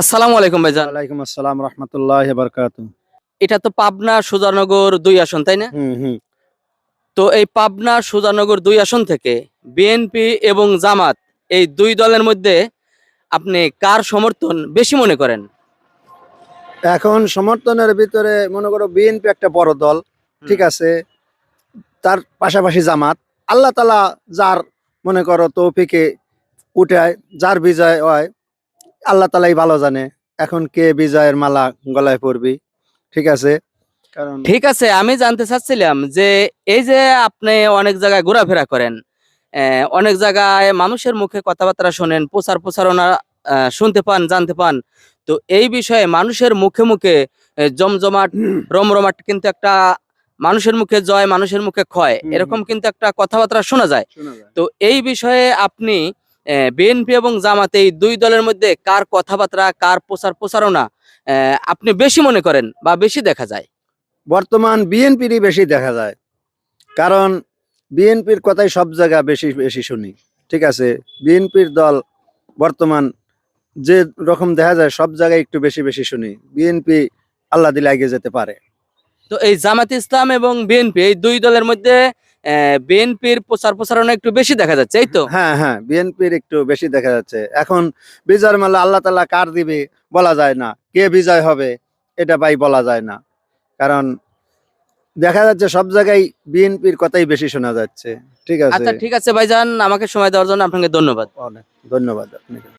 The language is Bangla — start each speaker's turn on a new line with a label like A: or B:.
A: আসসালামু আলাইকুম ভাইজান।
B: ওয়ালাইকুম আসসালাম রহমতুল্লাহ বারকাত।
A: এটা তো পাবনা সুজানগর দুই আসন তাই না?
B: হুম হুম।
A: তো এই পাবনা সুজানগর দুই আসন থেকে বিএনপি এবং জামাত এই দুই দলের মধ্যে আপনি কার সমর্থন বেশি মনে করেন?
B: এখন সমর্থনের ভিতরে মনে করো বিএনপি একটা বড় দল ঠিক আছে? তার পাশাপাশি জামাত। আল্লাহ তালা যার মনে করো তৌফিকে উঠায় যার বিজয় হয় আল্লাহ তালাই ভালো জানে। এখন কে বিজয়ের মালা গলায় পড়বি ঠিক আছে? কারণ
A: ঠিক আছে আমি জানতে চাচ্ছিলাম যে এই যে আপনি অনেক জায়গায় ঘোরাফেরা করেন অনেক জায়গায় মানুষের মুখে কথাবার্তা শোনেন প্রচার প্রচারণা শুনতে পান জানতে পান। তো এই বিষয়ে মানুষের মুখে মুখে জমজমাট রমরমাট কিন্তু একটা মানুষের মুখে জয় মানুষের মুখে ক্ষয় এরকম কিন্তু একটা কথাবার্তা শোনা যায়। তো এই বিষয়ে আপনি বিএনপি এবং জামাত এই দুই দলের মধ্যে কার কথাবার্তা কার প্রচার প্রচারণা আপনি বেশি মনে করেন বা বেশি দেখা যায়?
B: বর্তমান বিএনপিরই বেশি দেখা যায়। কারণ বিএনপির কথাই সব জায়গা বেশি বেশি শুনি। ঠিক আছে? বিএনপির দল বর্তমান যে রকম দেখা যায় সব জায়গায় একটু বেশি বেশি শুনি। বিএনপি আল্লাহ দিলে এগিয়ে যেতে পারে।
A: তো এই জামাত ইসলাম এবং বিএনপি এই দুই দলের মধ্যে বিএনপির প্রচার প্রচারণা একটু বেশি দেখা যাচ্ছে এই তো?
B: হ্যাঁ হ্যাঁ বিএনপির একটু বেশি দেখা যাচ্ছে। এখন বিজয়ের মালা আল্লাহ তালা কার দিবে বলা যায় না। কে বিজয় হবে এটা ভাই বলা যায় না। কারণ দেখা যাচ্ছে সব জায়গায় বিএনপির কথাই বেশি শোনা যাচ্ছে। ঠিক আছে?
A: আচ্ছা ঠিক আছে ভাইজান আমাকে সময় দেওয়ার জন্য আপনাকে ধন্যবাদ।
B: অনেক ধন্যবাদ আপনাকে।